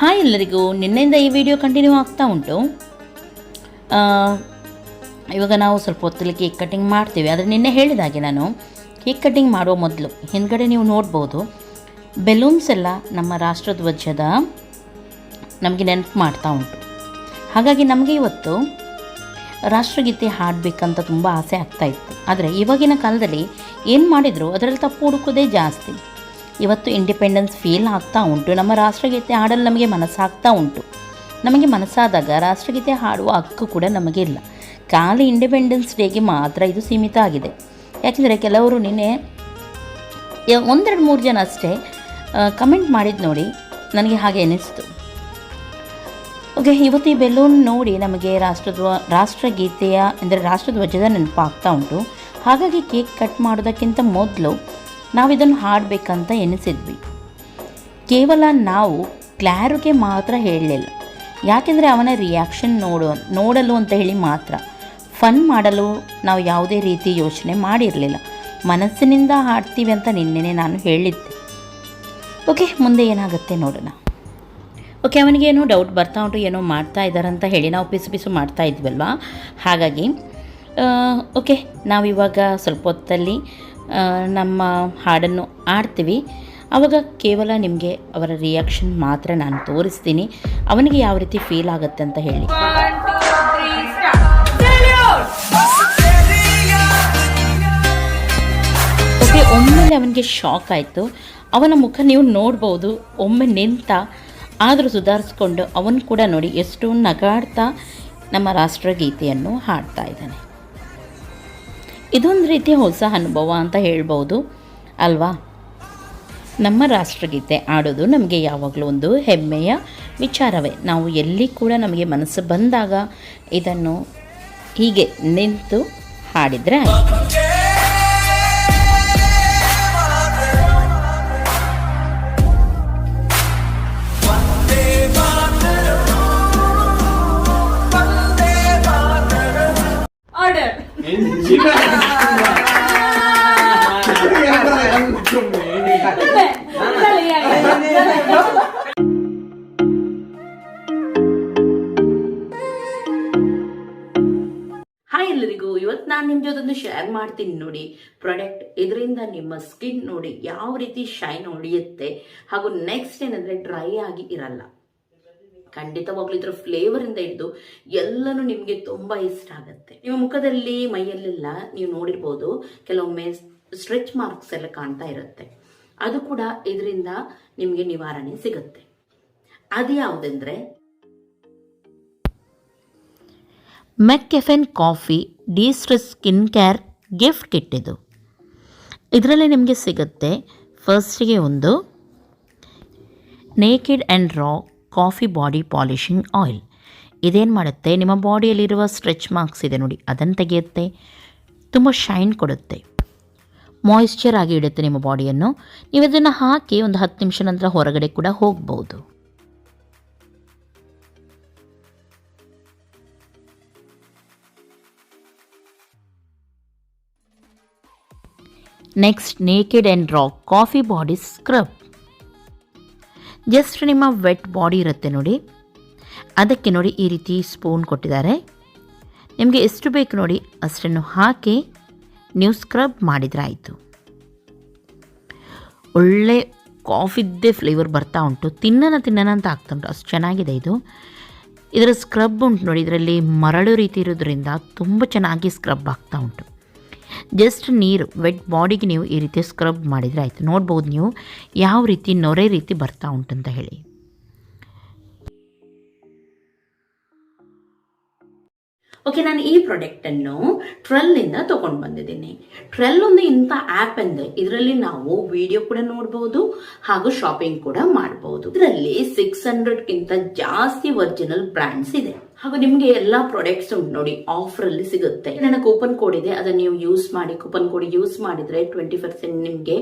Hi ಎಲ್ಲರಿಗೂ. ನಿನ್ನೆಯಿಂದ ಈ ವಿಡಿಯೋ ಕಂಟಿನ್ಯೂ ಆಗ್ತಾ ಉಂಟು. ಇವಾಗ ನಾವು ಸ್ವಲ್ಪ ಹೊತ್ತಲ್ಲಿ ಕೇಕ್ ಕಟ್ಟಿಂಗ್ ಮಾಡ್ತೀವಿ. ಆದರೆ ನಿನ್ನೆ ಹೇಳಿದ ಹಾಗೆ ನಾನು ಕೇಕ್ ಕಟ್ಟಿಂಗ್ ಮಾಡುವ ಮೊದಲು ಹಿಂದ್ಗಡೆ ನೀವು ನೋಡ್ಬೋದು ಬೆಲೂನ್ಸ್ ಎಲ್ಲ ನಮ್ಮ ರಾಷ್ಟ್ರಧ್ವಜದ ನಮಗೆ ನೆನಪು ಮಾಡ್ತಾ ಉಂಟು. ಹಾಗಾಗಿ ನಮಗೆ ಇವತ್ತು ರಾಷ್ಟ್ರಗೀತೆ ಹಾಡಬೇಕಂತ ತುಂಬ ಆಸೆ ಆಗ್ತಾ ಇತ್ತು. ಆದರೆ ಇವಾಗಿನ ಕಾಲದಲ್ಲಿ ಏನು ಮಾಡಿದರೂ ಅದರಲ್ಲಿ ತಪ್ಪು ಹುಡುಕೋದೇ ಜಾಸ್ತಿ. ಇವತ್ತು ಇಂಡಿಪೆಂಡೆನ್ಸ್ ಫೀಲ್ ಆಗ್ತಾ ಉಂಟು. ನಮ್ಮ ರಾಷ್ಟ್ರಗೀತೆ ಹಾಡಲು ನಮಗೆ ಮನಸ್ಸಾಗ್ತಾ ಉಂಟು. ನಮಗೆ ಮನಸ್ಸಾದಾಗ ರಾಷ್ಟ್ರಗೀತೆ ಹಾಡುವ ಹಕ್ಕು ಕೂಡ ನಮಗೆ ಇಲ್ಲ. ಖಾಲಿ ಇಂಡಿಪೆಂಡೆನ್ಸ್ ಡೇಗೆ ಮಾತ್ರ ಇದು ಸೀಮಿತ ಆಗಿದೆ. ಯಾಕೆಂದರೆ ಕೆಲವರು ನಿನ್ನೆ ಒಂದೆರಡು ಮೂರು ಜನ ಅಷ್ಟೇ ಕಮೆಂಟ್ ಮಾಡಿದ್ದು ನೋಡಿ ನನಗೆ ಹಾಗೆ ಅನ್ನಿಸ್ತು ಓಕೆ ಇವತ್ತು ಈ ಬೆಲೂನ್ ನೋಡಿ ನಮಗೆ ರಾಷ್ಟ್ರಧ್ವ, ರಾಷ್ಟ್ರಗೀತೆಯ, ಅಂದರೆ ರಾಷ್ಟ್ರಧ್ವಜದ ನೆನಪಾಗ್ತಾ ಉಂಟು. ಹಾಗಾಗಿ ಕೇಕ್ ಕಟ್ ಮಾಡೋದಕ್ಕಿಂತ ಮೊದಲು ನಾವು ಇದನ್ನು ಹಾಡಬೇಕಂತ ಎನಿಸಿದ್ವಿ. ಕೇವಲ ನಾವು ಕ್ಲಾರಿಗೆ ಮಾತ್ರ ಹೇಳಲಿಲ್ಲ. ಯಾಕೆಂದರೆ ಅವನ ರಿಯಾಕ್ಷನ್ ನೋಡು, ನೋಡಲು ಅಂತ ಹೇಳಿ ಮಾತ್ರ. ಫನ್ ಮಾಡಲು ನಾವು ಯಾವುದೇ ರೀತಿ ಯೋಚನೆ ಮಾಡಿರಲಿಲ್ಲ. ಮನಸ್ಸಿನಿಂದ ಹಾಡ್ತೀವಿ ಅಂತ ನಿನ್ನೆನೇ ನಾನು ಹೇಳಿದ್ದೆ. ಓಕೆ, ಮುಂದೆ ಏನಾಗುತ್ತೆ ನೋಡೋಣ. ಓಕೆ ಅವನಿಗೆ ಏನೋ ಡೌಟ್ ಬರ್ತಾ ಉಂಟು, ಏನೋ ಮಾಡ್ತಾ ಇದ್ದಾರಂತ ಹೇಳಿ ನಾವು ಪಿಸು ಪಿಸು ಮಾಡ್ತಾ ಇದ್ವಲ್ವಾ ಹಾಗಾಗಿ ಓಕೆ, ನಾವಿವಾಗ ಸ್ವಲ್ಪ ಹೊತ್ತಲ್ಲಿ ನಮ್ಮ ಹಾಡನ್ನು ಹಾಡ್ತೀವಿ ಆವಾಗ ಕೇವಲ ನಿಮಗೆ ಅವರ ರಿಯಾಕ್ಷನ್ ಮಾತ್ರ ನಾನು ತೋರಿಸ್ತೀನಿ. ಅವನಿಗೆ ಯಾವ ರೀತಿ ಫೀಲ್ ಆಗುತ್ತೆ ಅಂತ ಹೇಳಿ. ಓಕೆ, ಒಮ್ಮೆಲೆ ಅವನಿಗೆ ಶಾಕ್ ಆಯಿತು. ಅವನ ಮುಖ ನೀವು ನೋಡ್ಬೋದು, ಒಮ್ಮೆ ನಿಂತ ಆದರೂ ಸುಧಾರಿಸ್ಕೊಂಡು ಅವನು ಕೂಡ ನೋಡಿ ಎಷ್ಟು ನಗಾಡ್ತಾ ನಮ್ಮ ರಾಷ್ಟ್ರಗೀತೆಯನ್ನು ಹಾಡ್ತಾ ಇದ್ದಾನೆ. ಇದೊಂದು ರೀತಿಯ ಹೊಸ ಅನುಭವ ಅಂತ ಹೇಳ್ಬೋದು. ಅಲ್ವಾ? ನಮ್ಮ ರಾಷ್ಟ್ರಗೀತೆ ಆಡೋದು ನಮಗೆ ಯಾವಾಗಲೂ ಒಂದು ಹೆಮ್ಮೆಯ ವಿಚಾರವೇ. ನಾವು ಎಲ್ಲಿ ಕೂಡ ನಮಗೆ ಮನಸ್ಸು ಬಂದಾಗ ಇದನ್ನು ಹೀಗೆ ನಿಂತು ಹಾಡಿದರೆ ನಾನು ನಿಮ್ಮ ಶೇರ್ ಮಾಡ್ತೀನಿ ನೋಡಿ. ಪ್ರಾಡಕ್ಟ್ ಇದರಿಂದ ನಿಮ್ಮ ಸ್ಕಿನ್ ನೋಡಿ ಯಾವ ರೀತಿ ಶೈನ್ ಹೊಡೆಯುತ್ತೆ ಹಾಗೂ ನೆಕ್ಸ್ಟ್ ಏನಂದ್ರೆ ಡ್ರೈ ಆಗಿ ಇರಲ್ಲ. ಖಂಡಿತವಾಗ್ಲೂ ಇದರ ಫ್ಲೇವರ್ ಇಂದ ಹಿಡಿದು ಎಲ್ಲನೂ ನಿಮಗೆ ತುಂಬಾ ಇಷ್ಟ ಆಗುತ್ತೆ. ನಿಮ್ಮ ಮುಖದಲ್ಲಿ, ಮೈಯಲ್ಲೆಲ್ಲ ನೀವು ನೋಡಿರ್ಬೋದು, ಕೆಲವೊಮ್ಮೆ ಸ್ಟ್ರೆಚ್ ಮಾರ್ಕ್ಸ್ ಎಲ್ಲ ಕಾಣ್ತಾ ಇರುತ್ತೆ. ಅದು ಕೂಡ ಇದರಿಂದ ನಿಮಗೆ ನಿವಾರಣೆ ಸಿಗುತ್ತೆ. ಅದು ಯಾವುದಂದ್ರೆ mCaffeine coffee destress skin care gift kit ಇದು. ಇದರಲ್ಲಿ ನಿಮಗೆ ಸಿಗುತ್ತೆ ಫಸ್ಟಿಗೆ ಒಂದು naked and raw coffee body polishing oil ಇದೇನು ಮಾಡುತ್ತೆ? ನಿಮ್ಮ ಬಾಡಿಯಲ್ಲಿರುವ ಸ್ಟ್ರೆಚ್ ಮಾರ್ಕ್ಸ್ ಇದೆ ನೋಡಿ ಅದನ್ನು ತೆಗೆಯುತ್ತೆ. ತುಂಬ ಶೈನ್ ಕೊಡುತ್ತೆ. ಮಾಯಿಶ್ಚರ್ ಆಗಿ ಇಡುತ್ತೆ ನಿಮ್ಮ ಬಾಡಿಯನ್ನು. ನೀವು ಇದನ್ನು ಹಾಕಿ ಒಂದು ಹತ್ತು ನಿಮಿಷ ನಂತರ ಹೊರಗಡೆ ಕೂಡ ಹೋಗ್ಬೋದು. Next naked and raw coffee body scrub just ನಿಮ್ಮ ವೆಟ್ ಬಾಡಿ ಇರುತ್ತೆ ನೋಡಿ. ಅದಕ್ಕೆ ನೋಡಿ ಈ ರೀತಿ ಸ್ಪೂನ್ ಕೊಟ್ಟಿದ್ದಾರೆ. ನಿಮಗೆ ಎಷ್ಟು ಬೇಕು ನೋಡಿ, ಅಷ್ಟನ್ನು ಹಾಕಿ ನೀವು ಸ್ಕ್ರಬ್ ಮಾಡಿದ್ರಾಯಿತು ಒಳ್ಳೆ ಕಾಫಿದ್ದೇ ಫ್ಲೇವರ್ ಬರ್ತಾ ಉಂಟು. ತಿನ್ನನ ತಿನ್ನನ ಅಂತ ಆಗ್ತಾ ಉಂಟು. ಅಷ್ಟು ಚೆನ್ನಾಗಿದೆ ಇದು. ಇದರ ಸ್ಕ್ರಬ್ ಉಂಟು ನೋಡಿ, ಇದರಲ್ಲಿ ಮರಳು ರೀತಿ ಇರೋದ್ರಿಂದ ತುಂಬ ಚೆನ್ನಾಗಿ ಸ್ಕ್ರಬ್ ಆಗ್ತಾ ಉಂಟು. ಜಸ್ಟ್ ನೀರು ವೆಟ್ ಬಾಡಿಗೆ ನೀವು ಈ ರೀತಿ ಸ್ಕ್ರಬ್ ಮಾಡಿದರೆ ಆಯಿತು. ನೋಡ್ಬೋದು ನೀವು ಯಾವ ರೀತಿ ನೊರೆ ರೀತಿ ಬರ್ತಾ ಉಂಟಂತ ಹೇಳಿ. ಓಕೆ ನಾನು ಈ ಪ್ರಾಡಕ್ಟನ್ನು ಇಂದ ತಗೊಂಡು ಬಂದಿದ್ದೀನಿ. ಟ್ರೆಲ್ ಒಂದು ಇಂಥ ಆ್ಯಪ್ ಅಂದರೆ ಇದರಲ್ಲಿ ನಾವು ವಿಡಿಯೋ ಕೂಡ ನೋಡ್ಬೋದು ಹಾಗೂ ಶಾಪಿಂಗ್ ಕೂಡ ಮಾಡ್ಬೋದು. ಇದರಲ್ಲಿ ಸಿಕ್ಸ್ ಹಂಡ್ರೆಡ್ಗಿಂತ ಜಾಸ್ತಿ ಒರಿಜಿನಲ್ ಬ್ರ್ಯಾಂಡ್ಸ್ ಇದೆ. ಹಾಗೂ ನಿಮಗೆ ಎಲ್ಲಾ ಪ್ರಾಡಕ್ಟ್ಸ್ ಉಂಟು ನೋಡಿ ಆಫರ್ ಅಲ್ಲಿ ಸಿಗುತ್ತೆ. ನನ್ನ ಕೂಪನ್ ಕೋಡ್ ಇದೆ, ಅದನ್ನ ನೀವು ಯೂಸ್ ಮಾಡಿ ಕೂಪನ್ ಕೋಡ್ ಯೂಸ್ ಮಾಡಿದ್ರೆ ಟ್ವೆಂಟಿ ಪರ್ಸೆಂಟ್ ನಿಮಗೆ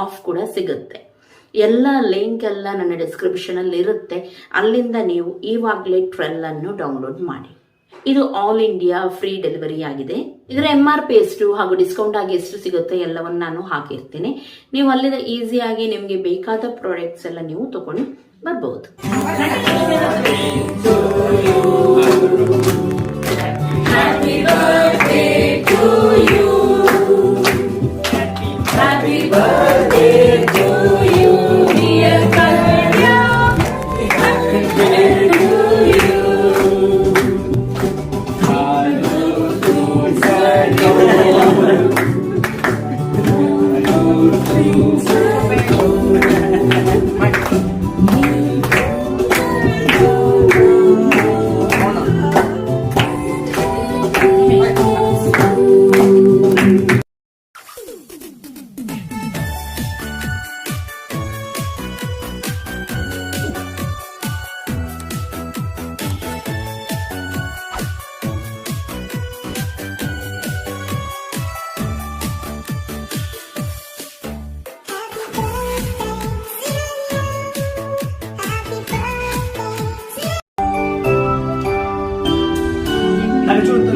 ಆಫ್ ಕೂಡ ಸಿಗುತ್ತೆ. ಎಲ್ಲ ಲಿಂಕ್ ಎಲ್ಲ ನನ್ನ ಡಿಸ್ಕ್ರಿಪ್ಷನ್ ಅಲ್ಲಿ ಇರುತ್ತೆ ಅಲ್ಲಿಂದ ನೀವು ಇವಾಗಲೇ ಟ್ರೆಲ್ ಅನ್ನು ಡೌನ್ಲೋಡ್ ಮಾಡಿ. ಇದು ಆಲ್ ಇಂಡಿಯಾ ಫ್ರೀ ಡೆಲಿವರಿ ಆಗಿದೆ. ಇದರ ಎಂ ಆರ್ ಪಿ ಎಷ್ಟು ಹಾಗೂ ಡಿಸ್ಕೌಂಟ್ ಆಗಿ ಎಷ್ಟು ಸಿಗುತ್ತೆ ಎಲ್ಲವನ್ನು ನಾನು ಹಾಕಿರ್ತೇನೆ. ನೀವು ಅಲ್ಲಿಂದ ಈಸಿಯಾಗಿ ನಿಮಗೆ ಬೇಕಾದ ಪ್ರಾಡಕ್ಟ್ಸ್ ಎಲ್ಲ ನೀವು ತಗೊಂಡು ಬರ್ಬೋದು. Música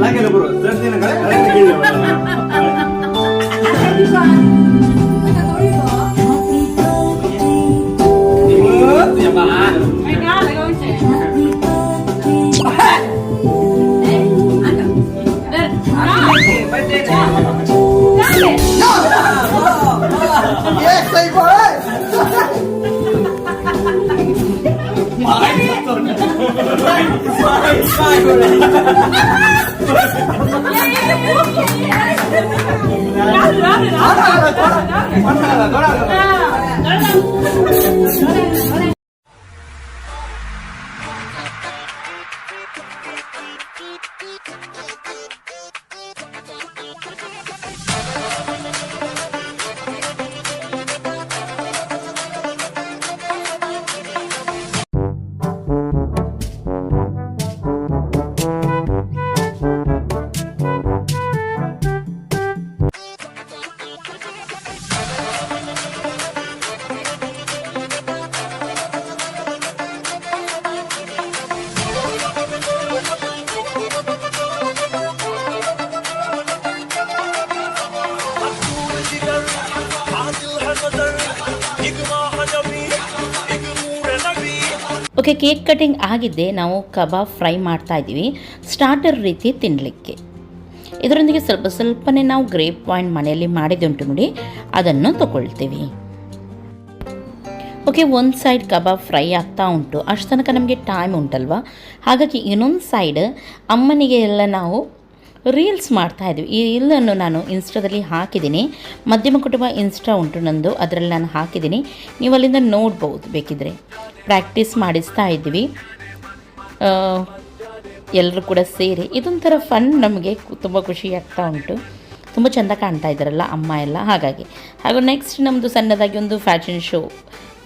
ಹಾಗೆಲ್ಲ ಬರುವ தொடாத தொடாத ಓಕೆ, ಕೇಕ್ ಕಟಿಂಗ್ ಆಗಿದ್ದೆ ನಾವು ಕಬಾಬ್ ಫ್ರೈ ಮಾಡ್ತಾ ಇದ್ದೀವಿ. ಸ್ಟಾರ್ಟರ್ ರೀತಿ ತಿನ್ನಲಿಕ್ಕೆ ಇದರೊಂದಿಗೆ ಸ್ವಲ್ಪ ಸ್ವಲ್ಪನೇ ನಾವು ಗ್ರೇಪ್ ಪಾಯಿಂಟ್ ಮನೆಯಲ್ಲಿ ಮಾಡಿದ್ದುಂಟು ನೋಡಿ, ಅದನ್ನು ತಗೊಳ್ತೀವಿ. ಓಕೆ, ಒಂದು ಸೈಡ್ ಕಬಾಬ್ ಫ್ರೈ ಆಗ್ತಾ ಉಂಟು. ಅಷ್ಟು ತನಕ ನಮಗೆ ಟೈಮ್ ಉಂಟಲ್ವಾ? ಹಾಗಾಗಿ ಇನ್ನೊಂದು ಸೈಡ್ ಅಮ್ಮನಿಗೆ ಎಲ್ಲ ನಾವು ರೀಲ್ಸ್ ಮಾಡ್ತಾ ಇದ್ವಿ. ಈ ರೀಲನ್ನು ನಾನು ಇನ್ಸ್ಟಾದಲ್ಲಿ ಹಾಕಿದ್ದೀನಿ. ಮಧ್ಯಮ ಕುಟುಂಬ ಇನ್ಸ್ಟಾ ಉಂಟು ನಂದು. ಅದರಲ್ಲಿ ನಾನು ಹಾಕಿದ್ದೀನಿ. ನೀವು ಅಲ್ಲಿಂದ ನೋಡ್ಬೋದು ಬೇಕಿದ್ರೆ. ಪ್ರಾಕ್ಟೀಸ್ ಮಾಡಿಸ್ತಾ ಇದ್ವಿ ಎಲ್ಲರೂ ಕೂಡ ಸೇರಿ. ಇದೊಂಥರ ಫನ್ ನಮಗೆ ತುಂಬ ಖುಷಿ ಆಗ್ತಾ ಉಂಟು. ತುಂಬ ಚೆಂದ ಕಾಣ್ತಾ ಇದ್ದಾರಲ್ಲ ಅಮ್ಮ ಎಲ್ಲ. ಹಾಗಾಗಿ, ಹಾಗೂ ನೆಕ್ಸ್ಟ್ ನಮ್ಮದು ಸಣ್ಣದಾಗಿ ಒಂದು ಫ್ಯಾಷನ್ ಶೋ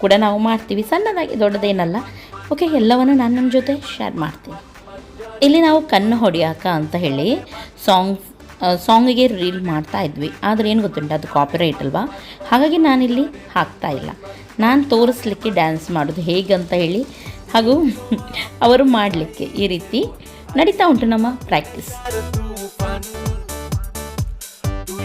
ಕೂಡ ನಾವು ಮಾಡ್ತೀವಿ. ಸಣ್ಣದಾಗಿ ದೊಡ್ಡದೇನಲ್ಲ. ಓಕೆ ಎಲ್ಲವನ್ನು ನಾನು ನಿಮ್ಮ ಜೊತೆ ಶೇರ್ ಮಾಡ್ತೀನಿ. ಇಲ್ಲಿ ನಾವು ಕಣ್ಣು ಹೊಡಿಯಾಕ ಅಂತ ಹೇಳಿ ಸಾಂಗ್ ಸಾಂಗಿಗೆ ರೀಲ್ ಮಾಡ್ತಾ ಇದ್ವಿ ಆದರೆ ಏನು ಗೊತ್ತುಂಟ ಅದು ಕಾಪಿರೈಟ್ ಅಲ್ವಾ ಹಾಗಾಗಿ ನಾನಿಲ್ಲಿ ಹಾಕ್ತಾ ಇಲ್ಲ ನಾನು ತೋರಿಸ್ಲಿಕ್ಕೆ ಡ್ಯಾನ್ಸ್ ಮಾಡೋದು ಹೇಗಂತ ಹೇಳಿ ಹಾಗೂ ಅವರು ಮಾಡಲಿಕ್ಕೆ ಈ ರೀತಿ ನಡೀತಾ ಉಂಟು ನಮ್ಮ ಪ್ರಾಕ್ಟೀಸ್ तूफान तू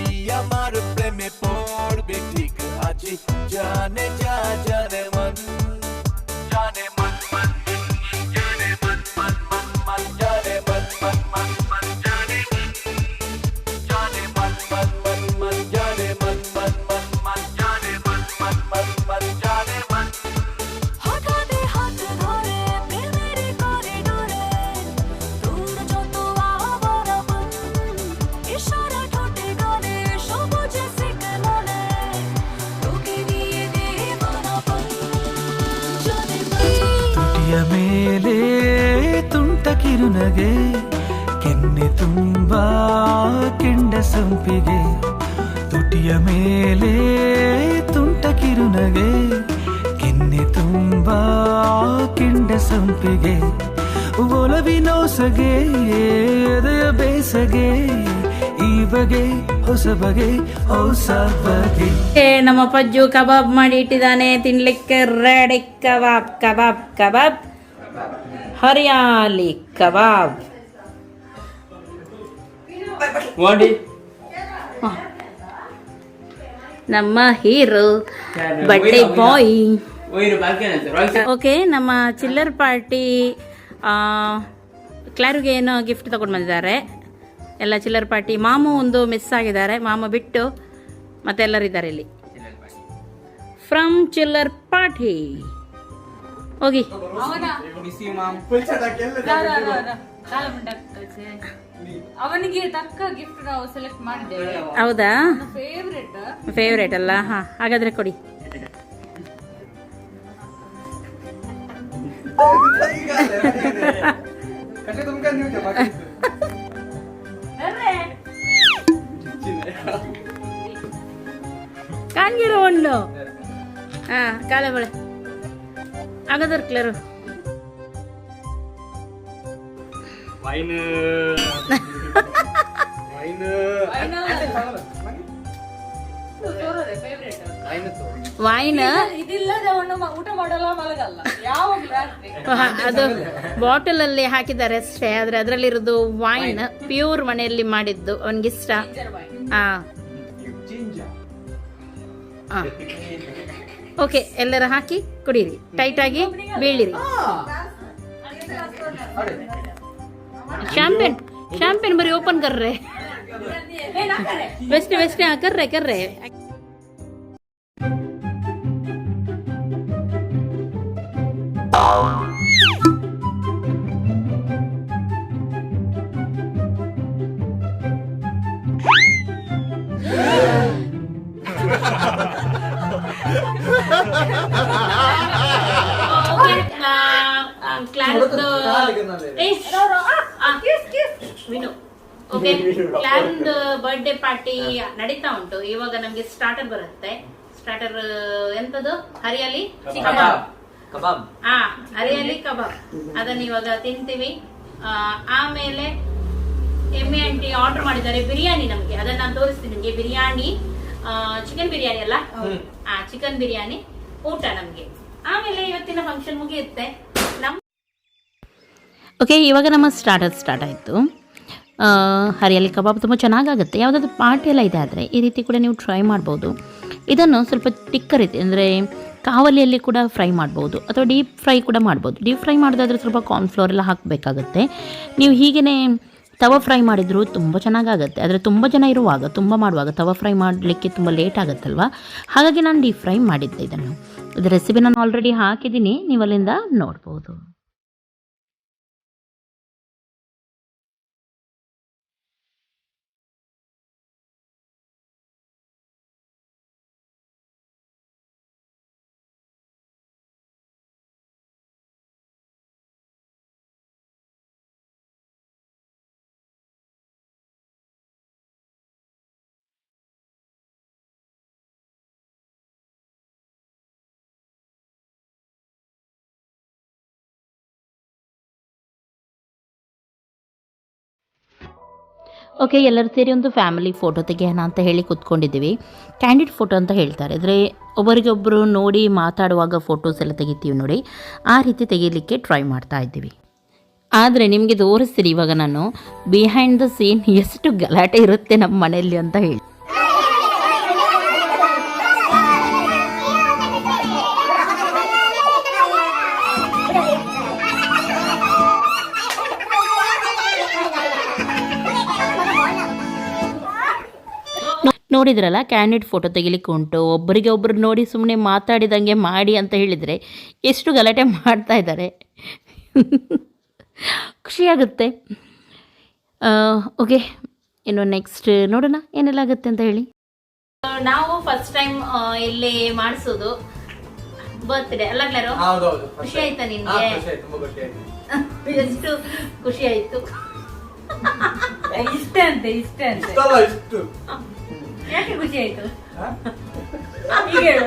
ಮೇಲೆ ತುಂಟ ಕಿರುನಗೆ, ಕೆನ್ನೆ ತುಂಬಾ ಕೆಂಡ ಸಂಪಿಗೆ, ತುಟಿಯ ಮೇಲೆ ತುಂಟ ಕಿರುನಗೆ, ಕೆನ್ನೆ ತುಂಬಾ ಕೆಂಡ ಸಂಪಿಗೆ ಒಲವಿನೋಸಗೆ ಎದೆಯ ಬೇಸಗೆ, ಈ ಬಗೆ ಹೊಸ ಬಗೆ ನಮ್ಮ ಪಜ್ಜು ಕಬಾಬ್ ಮಾಡಿ ಇಟ್ಟಿದ್ದಾನೆ. ತಿನ್ಲಿಕ್ಕೆ ready kebab kebab kebab. Hariyali kebab. ನಮ್ಮ ಹೀರೋ ಬಟ್ಟೆ ಬಡ್ಡೆ. ಬಾಯ್ ಓಕೆ ನಮ್ಮ ಚಿಲ್ಲರ್ ಪಾರ್ಟಿ ಕ್ಲಾರಿಗೆ ಏನೋ ಗಿಫ್ಟ್ ತಗೊಂಡು ಬಂದಿದ್ದಾರೆ. ಎಲ್ಲ ಚಿಲ್ಲರ್ ಪಾರ್ಟಿ. ಮಾಮು ಒಂದು ಮಿಸ್ ಆಗಿದ್ದಾರೆ. ಮಾಮ ಬಿಟ್ಟು ಮತ್ತೆ ಎಲ್ಲರಿದ್ದಾರೆ ಇಲ್ಲಿ. ಫ್ರಮ್ ಚಿಲ್ಲರ್ ಪಾರ್ಟಿ. ಹೋಗಿ. ಅವನಿಗೆ ತಕ್ಕ ಗಿಫ್ಟ್ ನಾವು ಸೆಲೆಕ್ಟ್ ಮಾಡಿದ್ದೇವೆ. ಹೌದಾ? ಫೇವ್ರೆಟ್ ಫೇವ್ರೇಟ್ ಅಲ್ಲ? ಹಾ ಹಾಗಾದ್ರೆ ಕೊಡಿ. ಹಾಗಾದ್ರೆ Wine. ವೈನ್ ವೈನ್ ಊಟ ಮಾಡಲ್ಲ ಮಲಗಲ್ಲ. ಅದು ಬಾಟಲ್ ಅಲ್ಲಿ ಹಾಕಿದ್ದಾರೆ ಅಷ್ಟೇ. ಆದ್ರೆ ಅದರಲ್ಲಿರೋದು ವೈನ್ ಪ್ಯೂರ್ ಮನೆಯಲ್ಲಿ ಮಾಡಿದ್ದು. ಅವನಿಗಿಷ್ಟ. ಹಾ. ಓಕೆ ಎಲ್ಲರ ಹಾಕಿ ಕುಡೀರಿ. ಟೈಟ್ ಆಗಿ ಬೀಳಿರಿ ಶಾಂಪೇನ್ ಶಾಂಪೇನ್ ಬರೀ ಓಪನ್ ಕರ್ರೆ. ವೆಸ್ಟ್ ವೆಸ್ಟ್ ಕರ್ರೆ ಕರ್ರೆ. Vinu okay clan birthday party ನಡೀತಾ ಉಂಟು. ಇವಾಗ ನಮ್ಗೆ ಸ್ಟಾರ್ಟರ್ ಬರುತ್ತೆ. ಸ್ಟಾರ್ಟರ್ ಎಂತದು? ಹರಿಯಾಲಿ? ಕಬಾಬ್. ಕಬಾಬ್. ಆ ಹರಿಯಾಲಿ ಕಬಾಬ್. ಅದನ್ನ ಇವಾಗ ತಿಂತೀವಿ. ಆ, ಆಮೇಲೆ ಎಮ್ಮೆ ಆಂಟಿ ಆರ್ಡರ್ ಮಾಡಿದ್ದಾರೆ ಬಿರಿಯಾನಿ ನಮ್ಗೆ. ಅದನ್ನ ನಾನು ತೋರಿಸ್ತೀನಿ ನಿಮ್ಗೆ. ಬಿರಿಯಾನಿ ಚಿಕನ್ ಬಿರಿಯಾನಿ ಅಲ್ಲ? ಆ ಚಿಕನ್ ಬಿರಿಯಾನಿ ಊಟ ನಮ್ಗೆ. ಆಮೇಲೆ ಇವತ್ತಿನ ಫಂಕ್ಷನ್ ಮುಗಿಯುತ್ತೆ. ಓಕೆ ಇವಾಗ ನಮ್ಮ ಸ್ಟಾರ್ಟರ್ ಸ್ಟಾರ್ಟ್ ಆಯಿತು. ಹರಿಯಾಲಿ ಕಬಾಬ್ ತುಂಬ ಚೆನ್ನಾಗಾಗುತ್ತೆ. ಯಾವುದಾದ್ರು ಪಾರ್ಟಿ ಎಲ್ಲ ಇದೆ ಆದರೆ ಈ ರೀತಿ ಕೂಡ ನೀವು ಟ್ರೈ ಮಾಡ್ಬೋದು. ಇದನ್ನು ಸ್ವಲ್ಪ ಟಿಕ್ಕರ್ ಇದೆ ಅಂದರೆ ಕಾವಲಿಯಲ್ಲಿ ಕೂಡ ಫ್ರೈ ಮಾಡ್ಬೋದು, ಅಥವಾ ಡೀಪ್ ಫ್ರೈ ಕೂಡ ಮಾಡ್ಬೋದು. ಡೀಪ್ ಫ್ರೈ ಮಾಡೋದಾದ್ರೆ ಸ್ವಲ್ಪ ಕಾರ್ನ್ಫ್ಲೋರ್ ಎಲ್ಲ ಹಾಕಬೇಕಾಗುತ್ತೆ. ನೀವು ಹೀಗೇ ತವ ಫ್ರೈ ಮಾಡಿದರೂ ತುಂಬ ಚೆನ್ನಾಗಾಗುತ್ತೆ. ಆದರೆ ತುಂಬ ಜನ ಇರುವಾಗ, ತುಂಬ ಮಾಡುವಾಗ ತವ ಫ್ರೈ ಮಾಡಲಿಕ್ಕೆ ತುಂಬ ಲೇಟ್ ಆಗುತ್ತಲ್ವ? ಹಾಗಾಗಿ ನಾನು ಡೀಪ್ ಫ್ರೈ ಮಾಡಿದ್ದೆ ಇದನ್ನು. ಇದು ರೆಸಿಪಿ ನಾನು ಆಲ್ರೆಡಿ ಹಾಕಿದ್ದೀನಿ ನೀವು ಅಲ್ಲಿಂದ ನೋಡ್ಬೋದು. ಓಕೆ, ಎಲ್ಲರೂ ಸೇರಿ ಒಂದು ಫ್ಯಾಮಿಲಿ ಫೋಟೋ ತೆಗೆಯೋಣ ಅಂತ ಹೇಳಿ ಕೂತ್ಕೊಂಡಿದ್ದೀವಿ. ಕ್ಯಾಂಡಿಡ್ ಫೋಟೋ ಅಂತ ಹೇಳ್ತಾರೆ. ಅಂದರೆ ಒಬ್ಬರಿಗೊಬ್ಬರು ನೋಡಿ ಮಾತಾಡುವಾಗ ಫೋಟೋಸ್ ಎಲ್ಲ ತೆಗಿತೀವಿ ನೋಡಿ. ಆ ರೀತಿ ತೆಗಿಲಿಕ್ಕೆ ಟ್ರೈ ಮಾಡ್ತಾ ಇದ್ದೀವಿ. ಆದರೆ ನಿಮಗೆ ತೋರಿಸ್ತೀರಿ ಇವಾಗ ನಾನು ಬಿಹೈಂಡ್ ದ ಸೀನ್ ಎಷ್ಟು ಗಲಾಟೆ ಇರುತ್ತೆ ನಮ್ಮ ಮನೆಯಲ್ಲಿ ಅಂತ ಹೇಳಿ. ನೋಡಿದ್ರಲ್ಲ ಕ್ಯಾಂಡಿಡ್ ಫೋಟೋ ತೆಗಿಲಿಕ್ಕೆ ಉಂಟು. ಒಬ್ಬರಿಗೆ ಒಬ್ಬರು ನೋಡಿ ಸುಮ್ಮನೆ ಮಾತಾಡಿದಂಗೆ ಮಾಡಿ ಅಂತ ಹೇಳಿದರೆ ಎಷ್ಟು ಗಲಾಟೆ ಮಾಡ್ತಾ ಇದ್ದಾರೆ. ಖುಷಿಯಾಗುತ್ತೆ. ಓಕೆ ಇನ್ನು ನೆಕ್ಸ್ಟ್ ನೋಡೋಣ ಏನೆಲ್ಲ ಆಗುತ್ತೆ ಅಂತ ಹೇಳಿ. ನಾವು ಫಸ್ಟ್ ಟೈಮ್ ಇಲ್ಲಿ ಮಾಡಿಸೋದು. ಬರ್ತ್ಡೇ ಅಲ್ಲ ಕ್ಲಾರು? ಖುಷಿ ಆಯ್ತಾ ನಿಮಗೆ? ನಿನ್ಗೆ ಖುಷಿ ಆಯ್ತು, ತುಂಬಾ ಖುಷಿ ಆಯ್ತು. ಎಷ್ಟು ಖುಷಿ ಆಯ್ತು. ಇಷ್ಟ ಅಂತೆ ಇಷ್ಟ ಅಂತೆ. ಯಾಕೆ ಖುಷಿ ಆಯ್ತು? ಈಗ ಹೇಳು.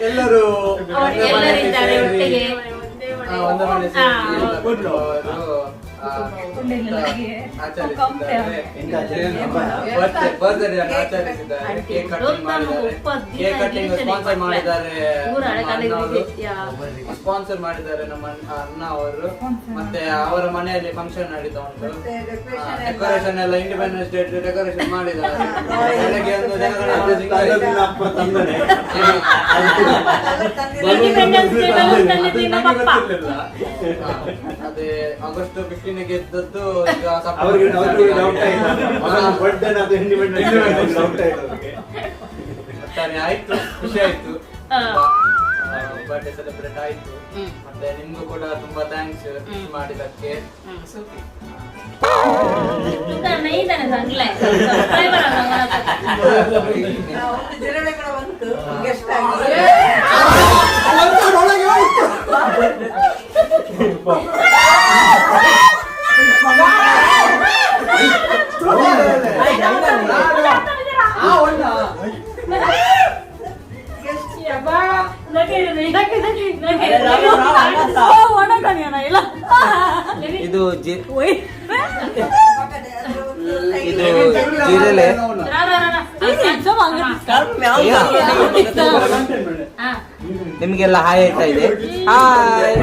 ಎಲ್ಲರೂ ಎಲ್ಲರಿದ್ದಾರೆ ಒಟ್ಟಿಗೆ. ಒಂದೇ ಮನೆ ಹಾ, ಸೇರಿ ಹೌದು. ಎಲ್ಲರೂ, ಸ್ಪಾನ್ಸರ್ ಮಾಡಿದ್ದಾರೆ ಸ್ಪಾನ್ಸರ್ ಮಾಡಿದ್ದಾರೆ ನಮ್ಮ ಅಣ್ಣ- ಅವರು ಮತ್ತೆ ಅವರ ಮನೆಯಲ್ಲಿ ಫಂಕ್ಷನ್ ನಡೀತಾ ಉಂಟು ಡೆಕೋರೇಷನ್ ಎಲ್ಲ ಇಂಡಿಪೆಂಡೆನ್ಸ್ ಡೇ ಡೆಕೋರೇಷನ್ ಮಾಡಿದ್ದಾರೆ ಮತ್ತೆ ಆಗಸ್ಟ್ ಫಿಫ್ಟೀನ್ ಗೆದ್ದದ್ದು ಈಗ ಆಯ್ತು. ಖುಷಿ ಆಯ್ತು. ಬರ್ಡೇ ಸೆಲೆಬ್ರೇಟ್ ಆಯ್ತು. ಮತ್ತೆ ನಿಮ್ಗೂ ಕೂಡ ತುಂಬಾ ಥ್ಯಾಂಕ್ಸ್ ಮಾಡಿದಕ್ಕೆ ಗೆಸ್ಟ್ ಆಗಿ. ಇದು ಜಿ- ಇದು ಜಿರಲೆ. ನಿಮ್ಗೆಲ್ಲ ಹಾಯ್ ಹೇಳ್ತಾ ಇದೆ ಹಾಯ್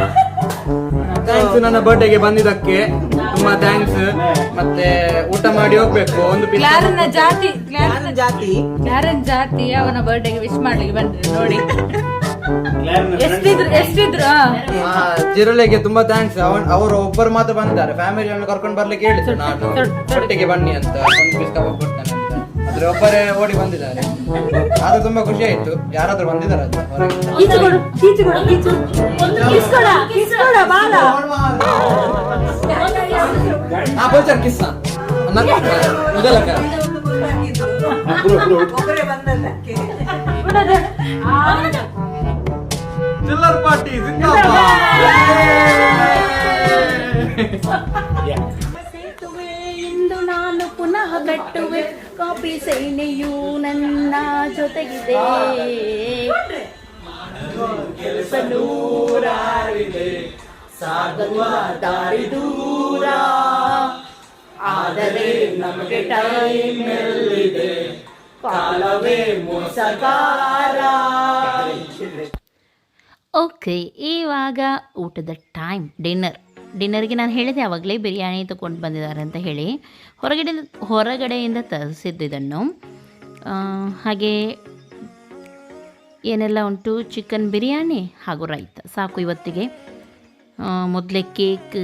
ಥ್ಯಾಂಕ್ಸ್ ನನ್ನ ಬರ್ಡೇಗೆ ಬಂದಿದ್ದಕ್ಕೆ. ತುಂಬಾ ಥ್ಯಾಂಕ್ಸ್ ಮತ್ತೆ ಊಟ ಮಾಡಿ ಹೋಗ್ಬೇಕು. ಒಂದು pizza- ಕ್ಲಾರನ್ನ ಜಾತಿ ಕ್ಲಾರನ್ ಜಾತಿ. ಕ್ಲಾರನ್ ಜಾತಿ ಅವನ ಬರ್ಡೇಗೆ ವಿಶ್ ಮಾಡ್ಲಿಕ್ಕೆ ಬಂದ್ರೆ ನೋಡಿ. ಕ್ಲಾರ್ನ ಎಷ್ಟಿದ್ರು ಎಷ್ಟಿದ್ರು ಆ. ಆ, ಜಿರಳೆಗೆ ತುಂಬಾ ಥ್ಯಾಂಕ್ಸ್ ಅವರು ಒಬ್ಬರು ಮಾತ್ರ ಬಂದಿದ್ದಾರೆ. ಫ್ಯಾಮಿಲಿಯನ್ನು ಕರ್ಕೊಂಡು ಬರ್ಲಿಕ್ಕೆ ಹೇಳಿದ್ರು. ನಾನು ಒಟ್ಟಿಗೆ ಬನ್ನಿ ಅಂತ. ಒಂದು ಕೊಡ್ತಾನೆ ಕೊಡ್ತೇನೆ ಅಂತ. ಆದ್ರೆ ಒಬ್ಬರೇ ಓಡಿ ಬಂದಿದ್ದಾರೆ. ಆದ್ರೆ ತುಂಬಾ ಖುಷಿ ಆಯ್ತು. ಯಾರಾದ್ರೂ ಬಂದಿದ್ದಾರೆ ಬಾಲ. ಆ ಬೋಚರ್ ಮೊದಲ ಚಿಲ್ಲರ್ ಪಾರ್ಟಿ ಜಿಂದಾಬಾದ್. ಪುನಃ ಕಟ್ಟುವೆ ಕಾಪಿ ಸೈನೆಯು ನನ್ನ ಜೊತೆಗಿದೆ. ಕೆಲಸನೂರಾರಿದೆ ಸಾಗುವ ದಾರಿ ದೂರ. ಆದರೆ ನಮಗೆ ಟೈಮ್ ಎಲ್ಲಿದೆ ಕಾಲವೇ ಮೋಸಗಾರ. ಓಕೆ ಇವಾಗ ಊಟದ ಟೈಮ್ ಡಿನ್ನರ್ ಡಿನ್ನರ್ಗೆ ನಾನು ಹೇಳಿದೆ ಆವಾಗಲೇ ಬಿರಿಯಾನಿ ತೊಗೊಂಡು ಬಂದಿದ್ದಾರೆ ಅಂತ ಹೇಳಿ. ಹೊರಗಡೆ ಹೊರಗಡೆಯಿಂದ ತರಿಸಿದ್ದು ಇದನ್ನು ಆ, ಹಾಗೆ ಏನೆಲ್ಲ ಉಂಟು? ಚಿಕನ್ ಬಿರಿಯಾನಿ ಹಾಗೂ ರೈತ. ಸಾಕು ಇವತ್ತಿಗೆ. ಮೊದಲೇ ಕೇಕ್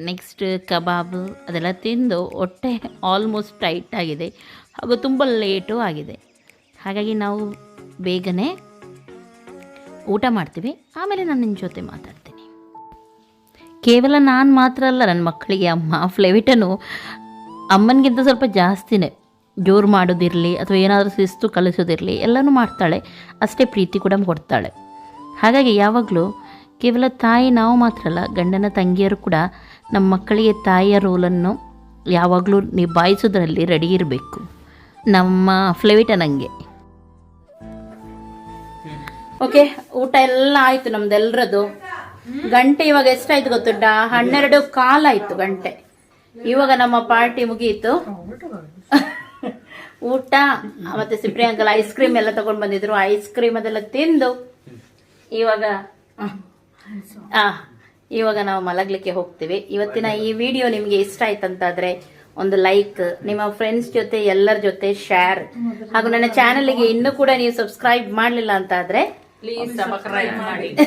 ನೆಕ್ಸ್ಟ್ ಕಬಾಬ್ ಅದೆಲ್ಲ ತಿಂದು ಹೊಟ್ಟೆ ಆಲ್ಮೋಸ್ಟ್ ಟೈಟ್ ಆಗಿದೆ. ಹಾಗೂ ತುಂಬ ಲೇಟು ಆಗಿದೆ. ಹಾಗಾಗಿ ನಾವು ಬೇಗನೆ ಊಟ ಮಾಡ್ತೀವಿ. ಆಮೇಲೆ ನಾನು ನಿನ್ನ ಜೊತೆ ಮಾತಾಡ್ತೀನಿ. ಕೇವಲ ನಾನು ಮಾತ್ರ ಅಲ್ಲ ನನ್ನ ಮಕ್ಕಳಿಗೆ, ಅಮ್ಮ ಫ್ಲೇವಿಟನು ಅಮ್ಮನಿಗಿಂತ ಸ್ವಲ್ಪ ಜಾಸ್ತಿನೇ. ಜೋರು ಮಾಡೋದಿರಲಿ ಅಥವಾ ಏನಾದರೂ ಶಿಸ್ತು ಕಲಿಸೋದಿರಲಿ, ಎಲ್ಲನೂ ಮಾಡ್ತಾಳೆ. ಅಷ್ಟೇ ಪ್ರೀತಿ ಕೂಡ ಕೊಡ್ತಾಳೆ. ಹಾಗಾಗಿ ಯಾವಾಗಲೂ ಕೇವಲ ತಾಯಿ ನಾವು ಮಾತ್ರ ಅಲ್ಲ, ಗಂಡನ ತಂಗಿಯರು ಕೂಡ ನಮ್ಮ ಮಕ್ಕಳಿಗೆ ತಾಯಿಯ ರೋಲನ್ನು ಯಾವಾಗಲೂ ನಿಭಾಯಿಸೋದ್ರಲ್ಲಿ ರೆಡಿ ಇರಬೇಕು. ನಮ್ಮ ಫ್ಲೇವಿಟ ನನಗೆ ಓಕೆ, ಊಟ ಎಲ್ಲ ಆಯಿತು ನಮ್ದೆಲ್ಲರದು ಗಂಟೆ ಇವಾಗ ಎಷ್ಟಾಯ್ತು ಗೊತ್ತುಂಟ? ಹನ್ನೆರಡು ಕಾಲಾಯ್ತು ಗಂಟೆ. ಇವಾಗ ನಮ್ಮ ಪಾರ್ಟಿ ಮುಗಿಯಿತು ಊಟ, ಮತ್ತೆ ಸಿಪ್ರಿ ಅಂಕಲ್ ಐಸ್ ಕ್ರೀಮ್ ಎಲ್ಲ ತಗೊಂಡ್ ಬಂದಿದ್ರು. ಐಸ್ ಕ್ರೀಮ್ ಅದೆಲ್ಲ ತಿಂದು ಇವಾಗ, ಆ, ಇವಾಗ ನಾವು ಮಲಗ್ಲಿಕ್ಕೆ ಹೋಗ್ತೀವಿ. ಇವತ್ತಿನ ಈ ವಿಡಿಯೋ ನಿಮಗೆ ಇಷ್ಟ ಆಯ್ತಂತಾದ್ರೆ ಒಂದು ಲೈಕ್ ನಿಮ್ಮ ಫ್ರೆಂಡ್ಸ್ ಜೊತೆ ಎಲ್ಲರ ಜೊತೆ ಶೇರ್ ಹಾಗೂ ನನ್ನ ಚಾನಲ್ಗೆ ಇನ್ನೂ ಕೂಡ ನೀವು ಸಬ್ಸ್ಕ್ರೈಬ್ ಮಾಡಲಿಲ್ಲ ಅಂತಾದ್ರೆ ಪ್ಲೀಸ್ ಸಬ್ಸ್ಕ್ರೈಬ್ ಮಾಡಿ.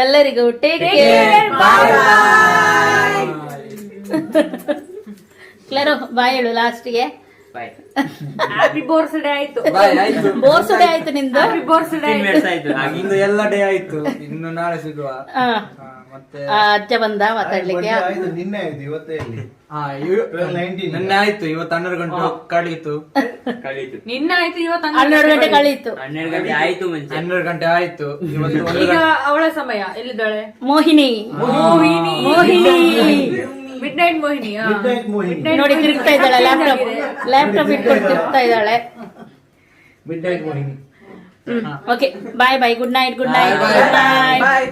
ಎಲ್ಲರಿಗೂ ಟೇಕ್ ಕೇರ್ ಕ್ಲರೋ ಬಾಯ್ ಹೇಳು ಲಾಸ್ಟ್ಗೆ ಬಾಯ್ ಹ್ಯಾಪಿ ಬೋರ್ಸ್ಡೇ ಆಯ್ತು. ಬಾಯ್ ಆಯ್ತು. ಬೋರ್ಸುಡೆ ಆಯ್ತು ನಿಂದು. ಹ್ಯಾಪಿ ಬೋರ್ಸ್ಡೇ ಆಯ್ತು. ಆಯ್ತು. ಹಾಗೆ ಇಂದು ಎಲ್ಲ ಡೇ ಆಯ್ತು. ಇನ್ನು ನಾಳೆ ಸಿಗುವ ಅಜ್ಜ ಬಂದ ಮಾತಾಡ್ಲಿಕ್ಕೆ ಆಯ್ತು ನಿನ್ನೆ ಆಯ್ತು ಇವತ್ತೇ ಇಲ್ಲಿ. ಹಾ 19 ನಿನ್ನೆ ಆಯ್ತು ಇವತ್ತು ಹನ್ನೆರಡು ಗಂಟೆ ಕಳೀತು. ಕಳೀತು. ನಿನ್ನ ಆಯ್ತು ಇವತ್ತು ಹನ್ನೆರಡು ಗಂಟೆ ಕಳೀತು. ಹನ್ನೆರಡು ಗಂಟೆ ಆಯ್ತು ಮುಂಚೆ. ಹನ್ನೆರಡು ಗಂಟೆ ಆಯ್ತು ಇವತ್ತು ಒಂದು ಈಗ ಅವಳ ಸಮಯ ಎಲ್ಲಿದ್ದಾಳೆ? ಮೋಹಿನಿ. ಮೋಹಿನಿ. ಮೋಹಿನಿ. Midnight Mohini. ನೋಡಿ ತಿರುಗ್ತಾ ಇದ್ದಾಳೆ ಲ್ಯಾಪ್ಟಾಪ್ ಲ್ಯಾಪ್ಟಾಪ್ ಇಟ್ಕೊಂಡು ತಿರುಗ್ತಾ ಇದ್ದಾಳೆ. Midnight Mohini okay bye bye good night good night. Good night bye